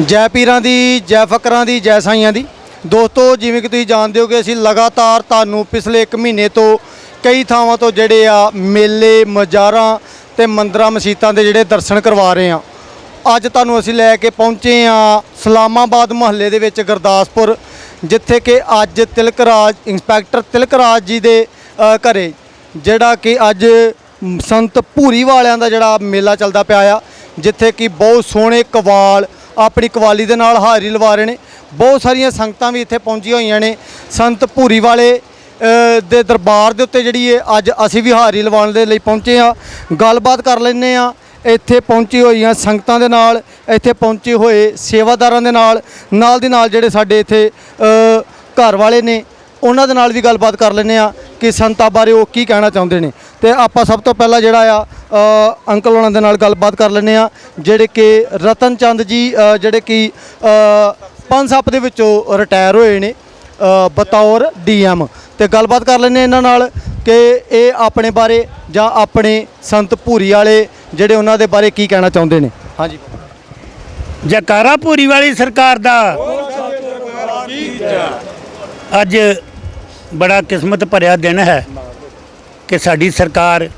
ਜੈ ਪੀਰਾਂ ਦੀ ਜੈ ਫਕਰਾਂ ਦੀ ਜੈ ਸਾਈਆਂ ਦੀ। ਦੋਸਤੋ ਜਿਵੇਂ ਕਿ ਤੁਸੀਂ ਜਾਣਦੇ ਹੋ ਕਿ ਅਸੀਂ ਲਗਾਤਾਰ ਤੁਹਾਨੂੰ ਪਿਛਲੇ 1 ਮਹੀਨੇ ਤੋਂ ਕਈ ਥਾਵਾਂ ਤੋਂ ਜਿਹੜੇ ਆ ਮੇਲੇ ਮਜ਼ਾਰਾਂ ਤੇ ਮੰਦਰਾਂ ਮਸੀਤਾਂ ਦੇ ਜਿਹੜੇ ਦਰਸ਼ਨ ਕਰਵਾ ਰਹੇ ਆ ਅੱਜ ਤੁਹਾਨੂੰ ਅਸੀਂ ਲੈ ਕੇ ਪਹੁੰਚੇ ਆ ਸਲਾਮਾਬਾਦ ਮੁਹੱਲੇ ਦੇ ਵਿੱਚ ਗੁਰਦਾਸਪੁਰ ਜਿੱਥੇ ਕਿ ਅੱਜ ਤਿਲਕਰਾਜ ਇੰਸਪੈਕਟਰ ਤਿਲਕਰਾਜ ਜੀ ਦੇ ਅ, ਘਰੇ ਜਿਹੜਾ ਕਿ ਅੱਜ ਸੰਤ ਭੂਰੀ ਵਾਲਿਆਂ ਦਾ ਜਿਹੜਾ ਮੇਲਾ ਚੱਲਦਾ ਪਿਆ ਆ ਜਿੱਥੇ ਕਿ ਬਹੁਤ ਸੋਹਣੇ ਕਵਾਲ ਆਪਣੀ ਕਵਾਲੀ ਦੇ ਨਾਲ ਹਾਜ਼ਰੀ ਲਵਾ ਰਹੇ ਨੇ। ਬਹੁਤ ਸਾਰੀਆਂ ਸੰਗਤਾਂ ਵੀ ਇੱਥੇ ਪਹੁੰਚੀਆਂ ਹੋਈਆਂ ਨੇ। ਸੰਤ ਭੂਰੀ ਵਾਲੇ ਦੇ ਦਰਬਾਰ ਦੇ ਉੱਤੇ ਜਿਹੜੀ ਹੈ ਅੱਜ ਅਸੀਂ ਵੀ ਹਾਜ਼ਰੀ ਲਵਾਉਣ ਦੇ ਲਈ ਪਹੁੰਚੇ ਆ ਗੱਲਬਾਤ ਕਰ ਲੈਂਦੇ ਆ ਇੱਥੇ ਪਹੁੰਚੀ ਹੋਈਆਂ ਸੰਗਤਾਂ ਦੇ ਨਾਲ, ਇੱਥੇ ਪਹੁੰਚੇ ਹੋਏ ਸੇਵਾਦਾਰਾਂ ਦੇ ਨਾਲ ਨਾਲ ਦੀ ਨਾਲ ਜਿਹੜੇ ਸਾਡੇ ਇੱਥੇ ਘਰ ਵਾਲੇ ਨੇ, ਉਹਨਾਂ ਦੇ ਨਾਲ ਵੀ ਗੱਲਬਾਤ ਕਰ ਲੈਂਦੇ ਆ ਕਿ ਸੰਤਾਂ ਬਾਰੇ ਉਹ ਕੀ ਕਹਿਣਾ ਚਾਹੁੰਦੇ ਨੇ। ਤੇ ਆਪਾਂ ਸਭ ਤੋਂ ਪਹਿਲਾਂ ਜਿਹੜਾ ਆ ਅੰਕਲ ਉਹਨਾਂ ਦੇ ਨਾਲ ਗੱਲਬਾਤ ਕਰ ਲੈਂਦੇ ਆ ਜਿਹੜੇ ਕਿ ਰਤਨ ਚੰਦ ਜੀ ਜਿਹੜੇ ਕਿ ਪੰਜ ਸੱਪ ਦੇ ਵਿੱਚੋਂ ਰਿਟਾਇਰ ਹੋਏ ਨੇ ਅ, ਬਤੌਰ ਡੀਐਮ ਤੇ ਗੱਲਬਾਤ ਕਰ ਲੈਂਦੇ ਇਹਨਾਂ ਨਾਲ ਕਿ ਇਹ ਆਪਣੇ ਬਾਰੇ ਜਾਂ ਆਪਣੇ ਸੰਤ ਭੂਰੀ ਵਾਲੇ ਜਿਹੜੇ ਉਹਨਾਂ ਦੇ ਬਾਰੇ ਕੀ ਕਹਿਣਾ ਚਾਹੁੰਦੇ ਨੇ। ਹਾਂਜੀ। ਜਕਾਰਾ ਭੂਰੀ ਵਾਲੀ ਸਰਕਾਰ ਦਾ ਅੱਜ ਬੜਾ ਕਿਸਮਤ ਭਰਿਆ ਦਿਨ ਹੈ। ਕਿ ਸਾਡੀ ਸਰਕਾਰ,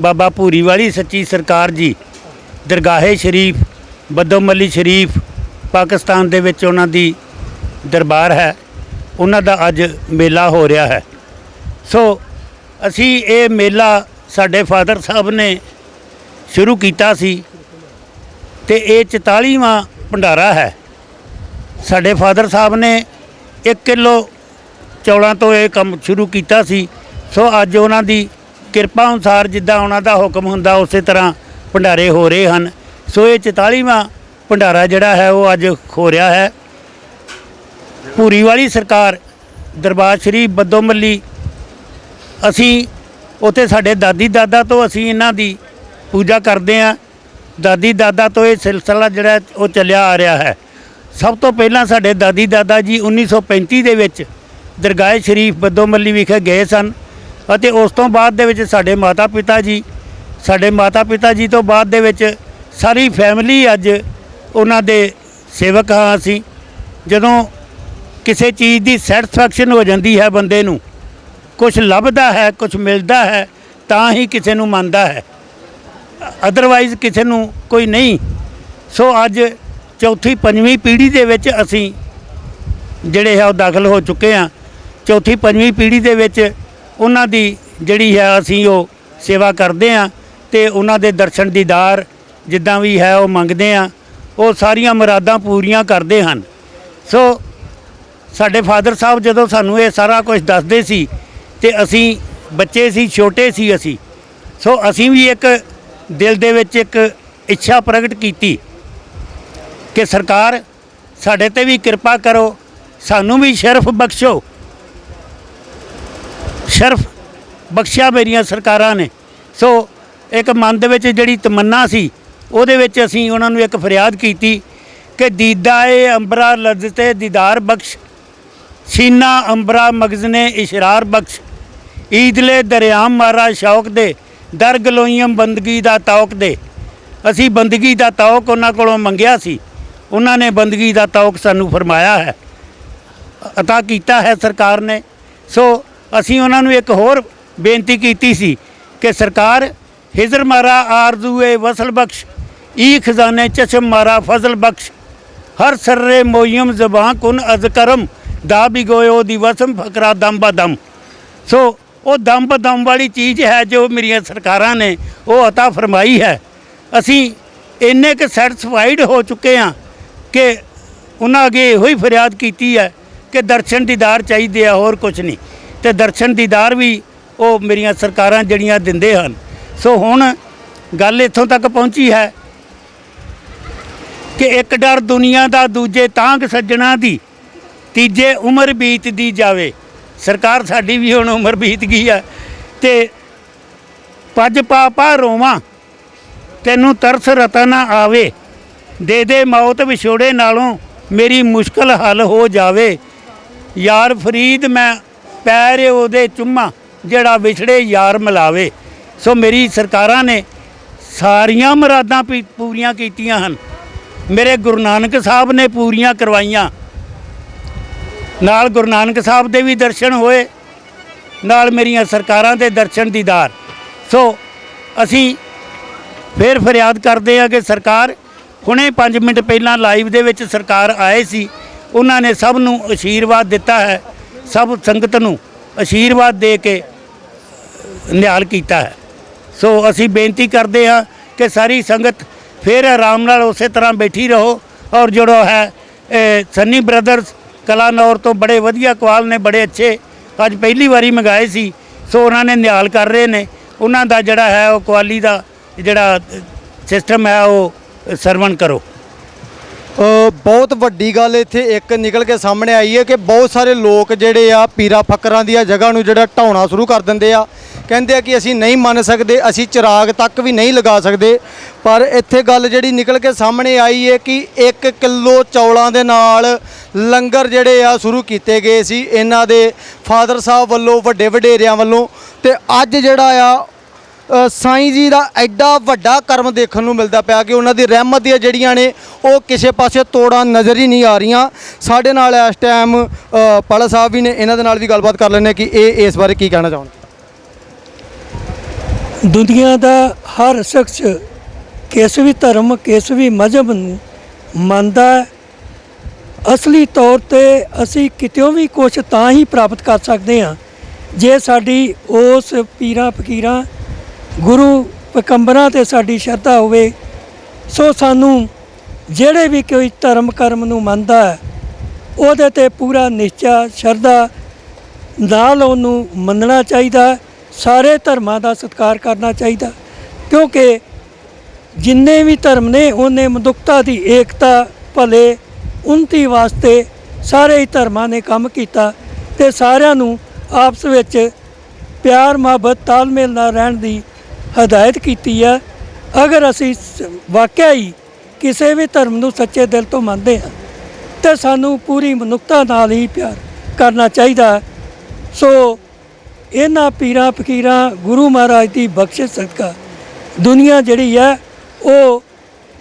ਬਾਬਾ ਭੂਰੀ ਵਾਲੀ ਸੱਚੀ ਸਰਕਾਰ ਜੀ, ਦਰਗਾਹੇ ਸ਼ਰੀਫ, ਬਦੋਮੱਲੀ ਸ਼ਰੀਫ, ਪਾਕਿਸਤਾਨ ਦੇ ਵਿੱਚ ਉਹਨਾਂ ਦੀ ਦਰਬਾਰ ਹੈ, ਉਹਨਾਂ ਦਾ ਅੱਜ ਮੇਲਾ ਹੋ ਰਿਹਾ ਹੈ। ਸੋ, ਅਸੀਂ ਇਹ ਮੇਲਾ ਸਾਡੇ ਫਾਦਰ ਸਾਹਿਬ ਨੇ ਸ਼ੁਰੂ ਕੀਤਾ ਸੀ ਤੇ ਇਹ 44ਵਾਂ ਭੰਡਾਰਾ ਹੈ। ਸਾਡੇ ਫਾਦਰ ਸਾਹਿਬ ਨੇ 1 ਕਿਲੋ ਚੌਲਾਂ ਤੋਂ ਇਹ ਕੰਮ ਸ਼ੁਰੂ ਕੀਤਾ ਸੀ। ਸੋ ਅੱਜ ਉਹਨਾਂ ਦੀ ਕਿਰਪਾ ਅਨੁਸਾਰ ਜਿੱਦਾਂ ਉਹਨਾਂ ਦਾ ਹੁਕਮ ਹੁੰਦਾ, ਉਸੇ ਤਰ੍ਹਾਂ ਭੰਡਾਰੇ ਹੋ ਰਹੇ ਹਨ। ਸੋ ਇਹ 44ਵਾਂ ਭੰਡਾਰਾ ਜਿਹੜਾ ਹੈ, ਉਹ ਅੱਜ ਹੋ ਰਿਹਾ ਹੈ। ਪੂਰੀ ਵਾਲੀ ਸਰਕਾਰ ਦਰਬਾਰ ਸ਼ਰੀਫ ਬੱਦੋਮੱਲੀ ਅਸੀਂ ਉੱਥੇ ਸਾਡੇ ਦਾਦੀ ਦਾਦਾ ਤੋਂ ਅਸੀਂ ਇਹਨਾਂ ਦੀ ਪੂਜਾ ਕਰਦੇ ਹਾਂ। ਦਾਦੀ ਦਾਦਾ ਤੋਂ ਇਹ ਸਿਲਸਿਲਾ ਜਿਹੜਾ ਉਹ ਚੱਲਿਆ ਆ ਰਿਹਾ ਹੈ। ਸਭ ਤੋਂ ਪਹਿਲਾਂ ਸਾਡੇ ਦਾਦੀ ਦਾਦਾ ਜੀ 1935 ਦੇ ਵਿੱਚ ਦਰਗਾਹ ਸ਼ਰੀਫ ਬੱਦੋਮੱਲੀ ਵਿਖੇ ਗਏ ਸਨ। ਅਤੇ ਉਸ ਤੋਂ ਬਾਅਦ ਦੇ ਵਿੱਚ ਸਾਡੇ ਮਾਤਾ ਪਿਤਾ ਜੀ, ਸਾਡੇ ਮਾਤਾ ਪਿਤਾ ਜੀ ਤੋਂ ਬਾਅਦ ਦੇ ਵਿੱਚ ਸਾਰੀ ਫੈਮਿਲੀ ਅੱਜ ਉਹਨਾਂ ਦੇ ਸੇਵਕ ਹਾਂ ਅਸੀਂ। ਜਦੋਂ ਕਿਸੇ ਚੀਜ਼ ਦੀ ਸੈਟੀਸਫੈਕਸ਼ਨ ਹੋ ਜਾਂਦੀ ਹੈ ਬੰਦੇ ਨੂੰ ਕੁਝ ਲੱਭਦਾ ਹੈ ਕੁਝ ਮਿਲਦਾ ਹੈ, ਤਾਂ ਹੀ ਕਿਸੇ ਨੂੰ ਮੰਨਦਾ ਹੈ। ਅਦਰਵਾਈਜ਼ ਕਿਸੇ ਨੂੰ ਕੋਈ ਨਹੀਂ। ਸੋ ਅੱਜ ਚੌਥੀ, ਪੰਜਵੀਂ ਪੀੜ੍ਹੀ ਦੇ ਵਿੱਚ ਅਸੀਂ ਜਿਹੜੇ ਹੈ ਉਹ ਦਾਖਲ ਹੋ ਚੁੱਕੇ ਹਾਂ। ਚੌਥੀ, ਪੰਜਵੀਂ ਪੀੜ੍ਹੀ ਦੇ ਵਿੱਚ ਉਹਨਾਂ ਦੀ ਜਿਹੜੀ ਹੈ ਅਸੀਂ ਉਹ ਸੇਵਾ ਕਰਦੇ ਹਾਂ ਤੇ ਉਹਨਾਂ ਦੇ ਦਰਸ਼ਨ ਦੀਦਾਰ ਜਿੱਦਾਂ ਵੀ ਹੈ ਉਹ ਮੰਗਦੇ ਹਾਂ, ਉਹ ਸਾਰੀਆਂ ਮੁਰਾਦਾਂ ਪੂਰੀਆਂ ਕਰਦੇ ਹਨ। ਸੋ ਸਾਡੇ ਫਾਦਰ ਸਾਹਿਬ ਜਦੋਂ ਸਾਨੂੰ ਇਹ ਸਾਰਾ ਕੁਝ ਦੱਸਦੇ ਸੀ ਤੇ ਅਸੀਂ ਬੱਚੇ ਸੀ, ਛੋਟੇ ਸੀ ਅਸੀਂ, ਸੋ ਅਸੀਂ ਵੀ ਇੱਕ ਦਿਲ ਦੇ ਵਿੱਚ ਇੱਕ ਇੱਛਾ ਪ੍ਰਗਟ ਕੀਤੀ ਕਿ ਸਰਕਾਰ ਸਾਡੇ ਤੇ ਵੀ ਕਿਰਪਾ ਕਰੋ, ਸਾਨੂੰ ਵੀ ਸ਼ਰਫ ਬਖਸ਼ੋ। ਸ਼ਰਫ ਬਖਸ਼ਿਆ ਮੇਰੀਆਂ ਸਰਕਾਰਾਂ ਨੇ। ਸੋ ਇੱਕ ਮਨ ਦੇ ਵਿੱਚ ਜਿਹੜੀ ਤਮੰਨਾ ਸੀ, ਉਹਦੇ ਵਿੱਚ ਅਸੀਂ ਉਹਨਾਂ ਨੂੰ ਇੱਕ ਫਰਿਆਦ ਕੀਤੀ ਕਿ ਦੀਦਾ ਏ ਅੰਬਰਾ ਲਜ਼ਤੇ ਦੀਦਾਰ ਬਖਸ਼, ਸੀਨਾ ਅੰਬਰਾ ਮਗਜ਼ਨੇ ਇਸ਼ਰਾਰ ਬਖਸ਼, ਈਦਲੇ ਦਰਿਆਮ ਮਾਰਾ ਸ਼ੌਕ ਦੇ, ਦਰ ਗਲੋਈਮ ਬੰਦਗੀ ਦਾ ਤੌਕ ਦੇ। ਅਸੀਂ ਬੰਦਗੀ ਦਾ ਤੌਕ ਉਹਨਾਂ ਕੋਲੋਂ ਮੰਗਿਆ ਸੀ, ਉਹਨਾਂ ਨੇ ਬੰਦਗੀ ਦਾ ਤੌਕ ਸਾਨੂੰ ਫਰਮਾਇਆ ਹੈ, ਅਤਾ ਕੀਤਾ ਹੈ ਸਰਕਾਰ ਨੇ। ਸੋ ਅਸੀਂ ਉਹਨਾਂ ਨੂੰ ਇੱਕ ਹੋਰ ਬੇਨਤੀ ਕੀਤੀ ਸੀ ਕਿ ਸਰਕਾਰ, ਹਿਜ਼ਰ ਮਾਰਾ ਆਰਜ਼ੂਏ ਵਸਲ ਬਖਸ਼, ਈ ਖਜ਼ਾਨੇ ਚਸ਼ਮ ਮਾਰਾ ਫਜ਼ਲ ਬਖਸ਼, ਹਰ ਸਰਰੇ ਮੋਇਮ ਜ਼ਬਾਂ ਕੁਨ ਅਜ਼ਕਰਮ ਦਾ ਬਿਗੋਇਓ ਦੀ ਵਸਮ ਫਕਰਾ ਦਮ ਬਦਮ ਸੋ ਉਹ ਦਮ ਬਦਮ ਵਾਲੀ ਚੀਜ਼ ਹੈ ਜੋ ਮੇਰੀਆਂ ਸਰਕਾਰਾਂ ਨੇ, ਉਹ ਅਤਾ ਫਰਮਾਈ ਹੈ। ਅਸੀਂ ਇੰਨੇ ਕੁ ਸੈਟੀਸਫਾਈਡ ਹੋ ਚੁੱਕੇ ਹਾਂ ਕਿ ਉਹਨਾਂ ਅੱਗੇ ਇਹੋ ਹੀ ਫਰਿਆਦ ਕੀਤੀ ਹੈ ਕਿ ਦਰਸ਼ਨ ਦੀਦਾਰ ਚਾਹੀਦੇ ਆ, ਹੋਰ ਕੁਝ ਨਹੀਂ। ਤੇ ਦਰਸ਼ਨ ਦੀਦਾਰ ਵੀ ਉਹ ਮੇਰੀਆਂ ਸਰਕਾਰਾਂ ਜਿਹੜੀਆਂ ਦਿੰਦੇ ਹਨ। ਸੋ ਹੁਣ ਗੱਲ ਇੱਥੋਂ ਤੱਕ ਪਹੁੰਚੀ ਹੈ ਕਿ ਇੱਕ ਡਰ ਦੁਨੀਆ ਦਾ ਦੂਜੇ ਤਾਂਗ ਸੱਜਣਾ ਦੀ ਤੀਜੇ ਉਮਰ ਬੀਤਦੀ ਜਾਵੇ। ਸਰਕਾਰ ਸਾਡੀ ਵੀ ਹੁਣ ਉਮਰ ਬੀਤ ਗਈ ਹੈ ਤੇ ਪੱਜ ਪਾ ਰੋਵਾਂ, ਤੈਨੂੰ ਤਰਸ ਰਤਾ ਨਾ ਆਵੇ, ਦੇ ਦੇ ਮੌਤ ਵਿਛੋੜੇ ਨਾਲੋਂ ਮੇਰੀ ਮੁਸ਼ਕਲ ਹੱਲ ਹੋ ਜਾਵੇ। ਯਾਰ ਫਰੀਦ, ਮੈਂ ਪੈਰ ਉਹਦੇ ਚੁੰਮਾ, ਜਿਹੜਾ ਵਿਛੜੇ ਯਾਰ ਮਿਲਾਵੇ। ਸੋ ਮੇਰੀ ਸਰਕਾਰਾਂ ਨੇ ਸਾਰੀਆਂ ਮੁਰਾਦਾਂ ਪੀ- ਪੂਰੀਆਂ ਕੀਤੀਆਂ ਹਨ। ਮੇਰੇ ਗੁਰੂ ਨਾਨਕ ਸਾਹਿਬ ਨੇ ਪੂਰੀਆਂ ਕਰਵਾਈਆਂ। ਨਾਲ ਗੁਰੂ ਨਾਨਕ ਸਾਹਿਬ ਦੇ ਵੀ ਦਰਸ਼ਨ ਹੋਏ। ਨਾਲ ਮੇਰੀਆਂ ਸਰਕਾਰਾਂ ਦੇ ਦਰਸ਼ਨ ਦੀਦਾਰ। ਸੋ ਅਸੀਂ ਫਿਰ ਫਰਿਆਦ ਕਰਦੇ ਹਾਂ ਕਿ ਸਰਕਾਰ, ਹੁਣੇ 5 ਮਿੰਟ ਪਹਿਲਾਂ ਲਾਈਵ ਦੇ ਵਿੱਚ ਸਰਕਾਰ ਆਏ ਸੀ। ਉਹਨਾਂ ਨੇ ਸਭ ਨੂੰ ਅਸ਼ੀਰਵਾਦ ਦਿੱਤਾ ਹੈ। ਸਭ ਸੰਗਤ ਨੂੰ ਅਸ਼ੀਰਵਾਦ ਦੇ ਕੇ ਨਿਹਾਲ ਕੀਤਾ ਹੈ। ਸੋ ਅਸੀਂ ਬੇਨਤੀ ਕਰਦੇ ਹਾਂ ਕਿ ਸਾਰੀ ਸੰਗਤ ਫਿਰ ਆਰਾਮ ਨਾਲ ਉਸੇ ਤਰ੍ਹਾਂ ਬੈਠੀ ਰਹੋ ਔਰ ਜਿਹੜਾ ਹੈ ਸੰਨੀ ਬ੍ਰਦਰਸ ਕਲਾਨੌਰ ਤੋਂ ਬੜੇ ਵਧੀਆ ਕਵਾਲ ਨੇ, ਬੜੇ ਅੱਛੇ। ਅੱਜ ਪਹਿਲੀ ਵਾਰੀ ਮੰਗਾਏ ਸੀ, ਸੋ ਉਹਨਾਂ ਨੇ ਨਿਹਾਲ ਕਰ ਰਹੇ ਨੇ। ਉਹਨਾਂ ਦਾ ਜਿਹੜਾ ਹੈ, ਉਹ ਕੁਆਲੀ ਦਾ ਜਿਹੜਾ ਸਿਸਟਮ ਹੈ, ਉਹ ਸਰਵਣ ਕਰੋ। ਬਹੁਤ ਵੱਡੀ ਗੱਲ ਇੱਥੇ ਇੱਕ ਨਿਕਲ ਕੇ ਸਾਹਮਣੇ ਆਈ ਹੈ ਕਿ ਬਹੁਤ ਸਾਰੇ ਲੋਕ ਜਿਹੜੇ ਆ ਪੀਰਾ ਫੱਕਰਾਂ ਦੀਆਂ ਜਗ੍ਹਾ ਨੂੰ ਜਿਹੜਾ ਢਾਉਣਾ ਸ਼ੁਰੂ ਕਰ ਦਿੰਦੇ ਆ। ਕਹਿੰਦੇ ਆ ਕਿ ਅਸੀਂ ਨਹੀਂ ਮੰਨ ਸਕਦੇ, ਅਸੀਂ ਚਿਰਾਗ ਤੱਕ ਵੀ ਨਹੀਂ ਲਗਾ ਸਕਦੇ। ਪਰ ਇੱਥੇ ਗੱਲ ਜਿਹੜੀ ਨਿਕਲ ਕੇ ਸਾਹਮਣੇ ਆਈ ਹੈ ਕਿ 1 ਕਿਲੋ ਚੌਲਾਂ ਦੇ ਨਾਲ ਲੰਗਰ ਜਿਹੜੇ ਆ ਸ਼ੁਰੂ ਕੀਤੇ ਗਏ ਸੀ। ਇਹਨਾਂ ਦੇ ਫਾਦਰ ਸਾਹਿਬ ਵੱਲੋਂ, ਵੱਡੇ ਵਡੇਰਿਆਂ ਵੱਲੋਂ ਤੇ ਅੱਜ ਜਿਹੜਾ ਆ ਸਾਈਂ ਜੀ ਦਾ ਐਡਾ ਵੱਡਾ ਕਰਮ ਦੇਖਣ ਨੂੰ ਮਿਲਦਾ ਪਿਆ ਕਿ ਉਹਨਾਂ ਦੀ ਰਹਿਮਤ ਦੀਆਂ ਜਿਹੜੀਆਂ ਨੇ, ਉਹ ਕਿਸੇ ਪਾਸੇ ਤੋੜਾਂ ਨਜ਼ਰ ਹੀ ਨਹੀਂ ਆ ਰਹੀਆਂ। ਸਾਡੇ ਨਾਲ ਇਸ ਟਾਈਮ ਪਾਲਾ ਸਾਹਿਬ ਵੀ ਨੇ, ਇਹਨਾਂ ਦੇ ਨਾਲ ਵੀ ਗੱਲਬਾਤ ਕਰ ਲੈਂਦੇ ਹਾਂ ਕਿ ਇਹ ਇਸ ਬਾਰੇ ਕੀ ਕਹਿਣਾ ਚਾਹੁੰਦੇ ਦੁਨੀਆ ਦਾ ਹਰ ਸ਼ਖਸ ਕਿਸ ਵੀ ਧਰਮ, ਕਿਸ ਵੀ ਮਜ਼ਹਬ ਨੂੰ ਮੰਨਦਾ ਅਸਲੀ ਤੌਰ ਤੇ ਅਸੀਂ ਕਿਤਿਓਂ ਵੀ ਕੁਝ ਤਾਂ ਹੀ ਪ੍ਰਾਪਤ ਕਰ ਸਕਦੇ ਹਾਂ, ਜੇ ਸਾਡੀ ਉਸ ਪੀਰਾਂ ਫਕੀਰਾਂ ਗੁਰੂ ਪਕੰਬਰਾਂ ਤੇ ਸਾਡੀ ਸ਼ਰਧਾ ਹੋਵੇ, ਸੋ ਸਾਨੂੰ ਜਿਹੜੇ ਵੀ ਕੋਈ ਧਰਮ ਕਰਮ ਨੂੰ ਮੰਨਦਾ ਹੈ, ਉਹਦੇ ਤੇ ਪੂਰਾ ਨਿਸ਼ਚਾ ਸ਼ਰਧਾ ਨਾਲ ਉਹਨੂੰ ਮੰਨਣਾ ਚਾਹੀਦਾ ਸਾਰੇ ਧਰਮਾਂ ਦਾ ਸਤਿਕਾਰ ਕਰਨਾ ਚਾਹੀਦਾ ਕਿਉਂਕਿ ਜਿੰਨੇ ਵੀ ਧਰਮ ਨੇ, ਉਹਨੇ ਮਨੁੱਖਤਾ ਦੀ ਏਕਤਾ, ਭਲੇ, ਉਨਤੀ ਵਾਸਤੇ ਸਾਰੇ ਹੀ ਧਰਮਾਂ ਨੇ ਕੰਮ ਕੀਤਾ ਤੇ ਸਾਰਿਆਂ ਨੂੰ ਆਪਸ ਵਿੱਚ ਪਿਆਰ ਮੁਹੱਬਤ, ਤਾਲਮੇਲ ਨਾਲ ਰਹਿਣ ਦੀ ਹਦਾਇਤ ਕੀਤੀ ਹੈ ਅਗਰ ਅਸੀਂ ਵਾਕਿਆ ਹੀ ਕਿਸੇ ਵੀ ਧਰਮ ਨੂੰ ਸੱਚੇ ਦਿਲ ਤੋਂ ਮੰਨਦੇ ਹਾਂ, ਤੇ ਸਾਨੂੰ ਪੂਰੀ ਮਨੁੱਖਤਾ ਨਾਲ ਹੀ ਪਿਆਰ ਕਰਨਾ ਚਾਹੀਦਾ। ਸੋ ਇਹਨਾਂ ਪੀਰਾਂ ਫਕੀਰਾਂ ਗੁਰੂ ਮਹਾਰਾਜ ਦੀ ਬਖਸ਼ਿਸ਼ ਸਦਕਾ ਦੁਨੀਆ ਜਿਹੜੀ ਹੈ ਉਹ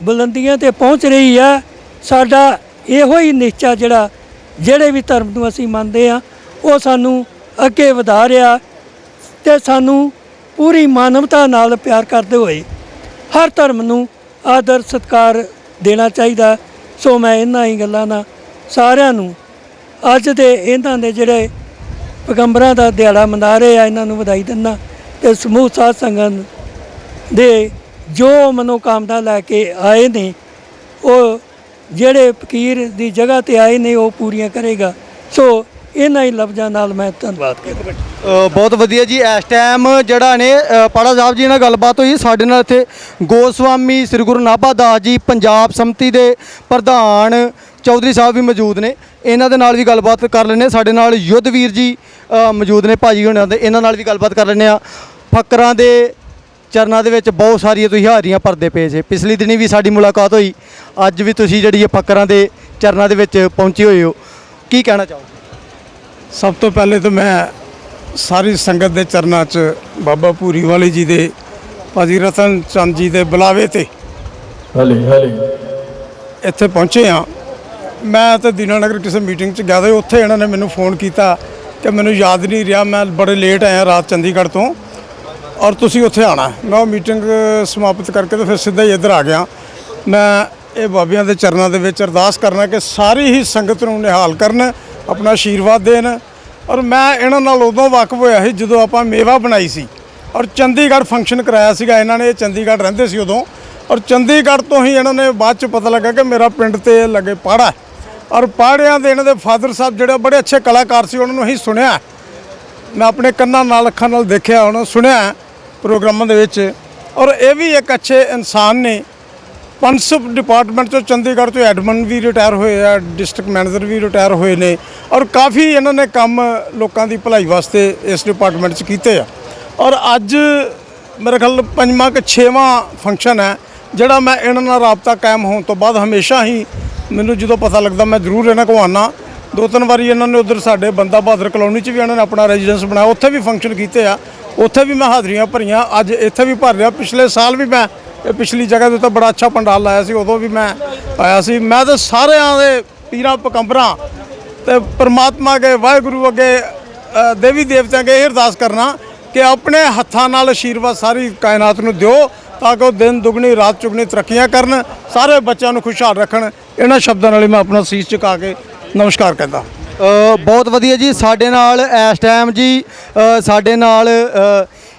ਬੁਲੰਦੀਆਂ ਤੇ ਪਹੁੰਚ ਰਹੀ ਹੈ ਸਾਡਾ ਇਹੋ ਹੀ ਨਿਸ਼ਚਾ ਜਿਹੜਾ, ਜਿਹੜੇ ਵੀ ਧਰਮ ਨੂੰ ਅਸੀਂ ਮੰਨਦੇ ਆ ਉਹ ਸਾਨੂੰ ਅੱਗੇ ਵਧਾ ਰਿਹਾ ਤੇ ਸਾਨੂੰ ਪੂਰੀ ਮਾਨਵਤਾ ਨਾਲ ਪਿਆਰ ਕਰਦੇ ਹੋਏ ਹਰ ਧਰਮ ਨੂੰ ਆਦਰ, ਸਤਕਾਰ ਦੇਣਾ ਚਾਹੀਦਾ। ਸੋ ਮੈਂ ਇਹਨਾਂ ਹੀ ਗੱਲਾਂ ਨਾਲ ਸਾਰਿਆਂ ਨੂੰ ਅੱਜ ਦੇ ਇਹਨਾਂ ਦੇ ਜਿਹੜੇ ਪੈਗੰਬਰਾਂ ਦਾ ਦਿਹਾੜਾ ਮਨਾ ਰਹੇ ਆ, ਇਹਨਾਂ ਨੂੰ ਵਧਾਈ ਦਿੰਦਾ ਤੇ ਸਮੂਹ ਸਾਧ ਸੰਗਤ ਦੇ ਜੋ ਮਨੋਕਾਮਨਾ ਲੈ ਕੇ ਆਏ ਨੇ, ਉਹ ਜਿਹੜੇ ਫਕੀਰ ਦੀ ਜਗ੍ਹਾ ਤੇ ਆਏ ਨੇ, ਉਹ ਪੂਰੀਆਂ ਕਰੇਗਾ। ਸੋ ਇਹਨਾਂ ਹੀ ਲਫ਼ਜ਼ਾਂ ਨਾਲ ਮੈਂ ਧੰਨਵਾਦ ਕਰਦਾ। ਬਹੁਤ ਵਧੀਆ ਜੀ। ਇਸ ਟਾਈਮ ਜਿਹੜਾ ਨੇ ਪਾੜਾ ਸਾਹਿਬ ਜੀ ਨਾਲ ਗੱਲਬਾਤ ਹੋਈ। ਸਾਡੇ ਨਾਲ ਇੱਥੇ ਗੋਸਵਾਮੀ ਸ੍ਰੀ ਗੁਰੂ ਨਾਭਾ ਦਾਸ ਜੀ, ਪੰਜਾਬ ਸੰਮਤੀ ਦੇ ਪ੍ਰਧਾਨ ਚੌਧਰੀ ਸਾਹਿਬ ਵੀ ਮੌਜੂਦ ਨੇ। ਇਹਨਾਂ ਦੇ ਨਾਲ ਵੀ ਗੱਲਬਾਤ ਕਰ ਲੈਂਦੇ ਹਾਂ। ਸਾਡੇ ਨਾਲ ਯੁੱਧਵੀਰ ਜੀ ਮੌਜੂਦ ਨੇ ਭਾਜੀ ਹੋਣਾਂ ਦੇ। ਇਹਨਾਂ ਨਾਲ ਵੀ ਗੱਲਬਾਤ ਕਰ ਲੈਂਦੇ ਆ ਫਕਰਾਂ ਦੇ ਚਰਨਾਂ ਦੇ ਵਿੱਚ ਬਹੁਤ ਸਾਰੀਆਂ ਤੁਸੀਂ ਹਾਰੀਆਂ ਭਰਦੇ ਪਏ ਜੇ। ਪਿਛਲੀ ਦਿਨੀ ਵੀ ਸਾਡੀ ਮੁਲਾਕਾਤ ਹੋਈ। ਅੱਜ ਵੀ ਤੁਸੀਂ ਜਿਹੜੀ ਇਹ ਫਕਰਾਂ ਦੇ ਚਰਨਾਂ ਦੇ ਵਿੱਚ ਪਹੁੰਚੇ ਹੋਏ ਹੋ। ਕੀ ਕਹਿਣਾ ਚਾਹੋਗੇ? ਸਭ ਤੋਂ ਪਹਿਲੇ ਤਾਂ ਮੈਂ ਸਾਰੀ ਸੰਗਤ ਦੇ ਚਰਨਾਂ 'ਚ ਬਾਬਾ ਭੂਰੀ ਵਾਲੇ ਜੀ ਦੇ ਭਾਜੀ ਰਤਨ ਚੰਦ ਜੀ ਦੇ ਬੁਲਾਵੇ ਤੇ ਹਲੇ ਹਲੇ। ਇੱਥੇ ਪਹੁੰਚੇ ਆ ਮੈਂ ਤਾਂ ਦੀਨਾਨਗਰ ਕਿਸੇ ਮੀਟਿੰਗ 'ਚ ਗਿਆ ਤੇ ਉੱਥੇ ਇਹਨਾਂ ਨੇ ਮੈਨੂੰ ਫੋਨ ਕੀਤਾ ਕਿ ਮੈਨੂੰ ਯਾਦ ਨਹੀਂ ਰਿਹਾ ਮੈਂ ਬੜੇ ਲੇਟ ਆਇਆ ਰਾਤ ਚੰਡੀਗੜ੍ਹ ਤੋਂ ਔਰ ਤੁਸੀਂ ਉੱਥੇ ਆਣਾ ਮੈਂ ਉਹ ਮੀਟਿੰਗ ਸਮਾਪਤ ਕਰਕੇ ਤੇ ਫਿਰ ਸਿੱਧਾ ਹੀ ਇੱਧਰ ਆ ਗਿਆ। ਮੈਂ ਇਹ ਬਾਬਿਆਂ ਦੇ ਚਰਨਾਂ ਦੇ ਵਿੱਚ ਅਰਦਾਸ ਕਰਨਾ ਕਿ ਸਾਰੀ ਹੀ ਸੰਗਤ ਨੂੰ ਨਿਹਾਲ ਕਰਨ ਆਪਣਾ ਆਸ਼ੀਰਵਾਦ ਦੇਣ ਔਰ ਮੈਂ ਇਹਨਾਂ ਨਾਲ ਉਦੋਂ ਵਾਕਫ ਹੋਇਆ ਸੀ ਜਦੋਂ ਆਪਾਂ ਮੇਵਾ ਬਣਾਈ ਸੀ। ਔਰ ਚੰਡੀਗੜ੍ਹ ਫੰਕਸ਼ਨ ਕਰਾਇਆ ਸੀਗਾ, ਇਹਨਾਂ ਨੇ ਚੰਡੀਗੜ੍ਹ ਰਹਿੰਦੇ ਸੀ ਉਦੋਂ। ਔਰ ਚੰਡੀਗੜ੍ਹ ਤੋਂ ਹੀ ਇਹਨਾਂ ਨੇ ਬਾਅਦ ਚ ਪਤਾ ਲੱਗਾ ਕਿ ਮੇਰਾ ਪਿੰਡ ਤੇ ਲੱਗੇ ਪਾੜਾ। ਔਰ ਪਾੜਿਆਂ ਦੇ ਇਹਨਾਂ ਦੇ ਫਾਦਰ ਸਾਹਿਬ ਜਿਹੜੇ ਬੜੇ ਅੱਛੇ ਕਲਾਕਾਰ ਸੀ, ਉਹਨਾਂ ਨੂੰ ਅਸੀਂ ਸੁਣਿਆ। ਮੈਂ ਆਪਣੇ ਕੰਨਾਂ ਨਾਲ, ਅੱਖਾਂ ਨਾਲ ਦੇਖਿਆ, ਉਹਨਾਂ ਸੁਣਿਆ ਪ੍ਰੋਗਰਾਮਾਂ ਦੇ ਵਿੱਚ। ਔਰ ਇਹ ਵੀ ਇੱਕ ਅੱਛੇ ਇਨਸਾਨ ਨੇ। ਪੰਸਪ ਡਿਪਾਰਟਮੈਂਟ ਤੋਂ ਚੰਡੀਗੜ੍ਹ ਤੋਂ ਐਡਮਨ ਵੀ ਰਿਟਾਇਰ ਹੋਏ ਆ ਡਿਸਟ੍ਰਿਕਟ ਮੈਨੇਜਰ ਵੀ ਰਿਟਾਇਰ ਹੋਏ ਨੇ ਔਰ ਕਾਫੀ ਇਹਨਾਂ ਨੇ ਕੰਮ ਲੋਕਾਂ ਦੀ ਭਲਾਈ ਵਾਸਤੇ ਇਸ ਡਿਪਾਰਟਮੈਂਟ 'ਚ ਕੀਤੇ ਆ। ਔਰ ਅੱਜ ਮੇਰੇ ਖਿਆਲ ਪੰਜਵਾਂ ਕਿ ਛੇਵਾਂ ਫੰਕਸ਼ਨ ਹੈ, ਜਿਹੜਾ ਮੈਂ ਇਹਨਾਂ ਨਾਲ ਰਾਬਤਾ ਕਾਇਮ ਹੋਣ ਤੋਂ ਬਾਅਦ ਹਮੇਸ਼ਾ ਹੀ ਮੈਨੂੰ ਜਦੋਂ ਪਤਾ ਲੱਗਦਾ ਮੈਂ ਜ਼ਰੂਰ ਇਹਨਾਂ ਕੋਲ ਆਉਣਾ ਦੋ ਤਿੰਨ ਵਾਰੀ ਇਹਨਾਂ ਨੇ ਉਧਰ ਸਾਡੇ ਬੰਦਾ ਬਹਾਦਰ ਕਲੋਨੀ 'ਚ ਵੀ ਇਹਨਾਂ ਨੇ ਆਪਣਾ ਰੈਜ਼ੀਡੈਂਸ ਬਣਾਇਆ, ਉੱਥੇ ਵੀ ਫੰਕਸ਼ਨ ਕੀਤੇ ਆ, ਉੱਥੇ ਵੀ ਮੈਂ ਹਾਜ਼ਰੀਆਂ ਭਰੀਆਂ, ਅੱਜ ਇੱਥੇ ਵੀ ਭਰ ਰਿਹਾ, ਪਿਛਲੇ ਸਾਲ ਵੀ ਮੈਂ ਪਿਛਲੀ ਜਗ੍ਹਾ ਦੇ ਉੱਤੇ ਬੜਾ ਅੱਛਾ ਪੰਡਾਲ ਲਾਇਆ ਸੀ, ਉਦੋਂ ਵੀ ਮੈਂ ਆਇਆ ਸੀ। ਮੈਂ ਤਾਂ ਸਾਰਿਆਂ ਦੇ ਪੀਰਾਂ ਪਕੰਬਰਾਂ ਤੇ ਪ੍ਰਮਾਤਮਾ ਅਗੇ, ਵਾਹਿਗੁਰੂ ਅੱਗੇ ਦੇਵੀ ਦੇਵਤਿਆਂ ਅੱਗੇ ਇਹ ਅਰਦਾਸ ਕਰਨਾ ਕਿ ਆਪਣੇ ਹੱਥਾਂ ਨਾਲ ਆਸ਼ੀਰਵਾਦ ਸਾਰੀ ਕਾਇਨਾਤ ਨੂੰ ਦਿਓ ਤਾਂ ਕਿ ਉਹ ਦਿਨ ਦੁਗਣੀ, ਰਾਤ ਚੁਗਣੀ ਤਰੱਕੀਆਂ ਕਰਨ, ਸਾਰੇ ਬੱਚਿਆਂ ਨੂੰ ਖੁਸ਼ਹਾਲ ਰੱਖਣ। ਇਹਨਾਂ ਸ਼ਬਦਾਂ ਨਾਲ ਹੀ ਮੈਂ ਆਪਣਾ ਸੀਸ ਝੁਕਾ ਕੇ ਨਮਸਕਾਰ ਕਹਿੰਦਾ ਬਹੁਤ ਵਧੀਆ ਜੀ, ਸਾਡੇ ਨਾਲ ਇਸ ਟਾਈਮ ਜੀ ਸਾਡੇ ਨਾਲ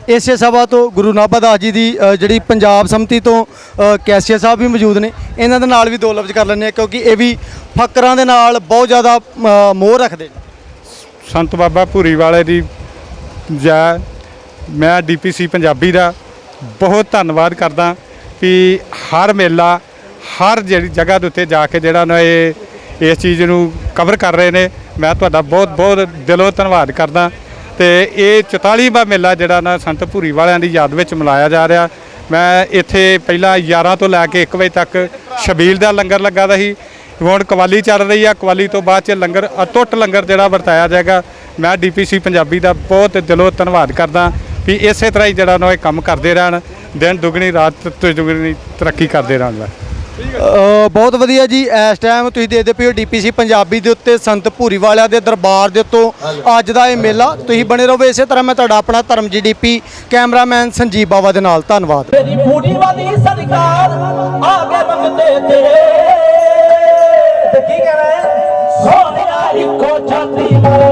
ਇਸੇ ਸਭਾ ਤੋਂ ਗੁਰੂ ਨਾਭਾ ਦਾਸ ਜੀ ਦੀ ਅ, ਜਿਹੜੀ ਪੰਜਾਬ ਸਮਿਤੀ ਤੋਂ ਅ, ਕੈਸੀਆ ਸਾਹਿਬ ਵੀ ਮੌਜੂਦ ਨੇ ਇਹਨਾਂ ਦੇ ਨਾਲ ਵੀ ਦੋ ਲਫ਼ਜ਼ ਕਰ ਲੈਂਦੇ ਆ ਕਿਉਂਕਿ ਇਹ ਵੀ ਫਕਰਾਂ ਦੇ ਨਾਲ ਬਹੁਤ ਜ਼ਿਆਦਾ ਅ, ਮੋਹ ਰੱਖਦੇ ਨੇ। ਸੰਤ ਬਾਬਾ ਭੂਰੀ ਵਾਲੇ ਦੀ ਜੈ ਮੈਂ ਡੀਪੀਸੀ ਪੰਜਾਬੀ ਦਾ ਬਹੁਤ ਧੰਨਵਾਦ ਕਰਦਾ ਕਿ ਹਰ ਮੇਲਾ ਹਰ ਜਿਹੜੀ ਜਗ੍ਹਾ ਦੇ ਉੱਤੇ ਜਾ ਕੇ ਜਿਹੜਾ ਨਾ ਇਹ ਇਸ ਚੀਜ਼ ਨੂੰ ਕਵਰ ਕਰ ਰਹੇ ਨੇ ਮੈਂ ਤੁਹਾਡਾ ਬਹੁਤ ਬਹੁਤ ਦਿਲੋਂ ਧੰਨਵਾਦ ਕਰਦਾ। ਤੇ ਇਹ 44ਵਾਂ ਮੇਲਾ ਜਿਹੜਾ ਨਾ ਸੰਤ ਭੂਰੀ ਵਾਲਿਆਂ ਦੀ ਯਾਦ ਵਿੱਚ ਮਨਾਇਆ ਜਾ ਰਿਹਾ। ਮੈਂ ਇੱਥੇ ਪਹਿਲਾਂ 11 ਤੋਂ ਲੈ ਕੇ 1 ਵਜੇ ਤੱਕ ਸ਼ਬੀਲ ਦਾ ਲੰਗਰ ਲੱਗਾ ਦਾ ਸੀ। ਹੁਣ ਕਵਾਲੀ ਚੱਲ ਰਹੀ ਆ। ਕਵਾਲੀ ਤੋਂ ਬਾਅਦ ਚ ਲੰਗਰ ਅਟੁੱਟ ਲੰਗਰ ਜਿਹੜਾ ਵਰਤਾਇਆ ਜਾਏਗਾ। ਮੈਂ ਡੀਪੀਸੀ ਪੰਜਾਬੀ ਦਾ ਬਹੁਤ ਦਿਲੋਂ ਧੰਨਵਾਦ ਕਰਦਾ ਵੀ ਇਸੇ ਤਰ੍ਹਾਂ ਹੀ ਜਿਹੜਾ ਨਾ ਇਹ ਕੰਮ ਕਰਦੇ ਰਹਿਣ। ਦਿਨ ਦੁਗਣੀ ਰਾਤ ਤੋਂ ਦੁਗਣੀ ਤਰੱਕੀ ਕਰਦੇ ਰਹਿਣ। ਅ, ਬਹੁਤ ਵਧੀਆ ਜੀ ਇਸ ਟਾਈਮ ਤੁਸੀਂ ਦੇਖਦੇ ਪਏ ਹੋ ਡੀਪੀਸੀ ਪੰਜਾਬੀ ਦੇ ਉੱਤੇ ਸੰਤ ਭੂਰੀ ਵਾਲਿਆਂ ਦੇ ਦਰਬਾਰ ਦੇ ਉੱਤੋਂ ਅੱਜ ਦਾ ਇਹ ਮੇਲਾ। ਤੁਸੀਂ ਬਣੇ ਰਹੋ ਇਸੇ ਤਰ੍ਹਾਂ ਮੈਂ ਤੁਹਾਡਾ ਆਪਣਾ ਧਰਮ ਜੀਡੀਪੀ ਕੈਮਰਾਮੈਨ ਸੰਜੀਵ ਬਾਵਾ ਦੇ ਨਾਲ। ਧੰਨਵਾਦ। ਮੇਰੀ ਬੂੜੀ ਵਾਲੀ ਸਰਕਾਰ ਆਗੇ ਮੰਗਦੇ ਤੇ। ਤੇ ਕੀ ਕਹਿਣਾ ਹੈ? ਸੋਹਣਿਆ ਇੱਕੋ ਛਾਤੀ ਮਾਰੇ।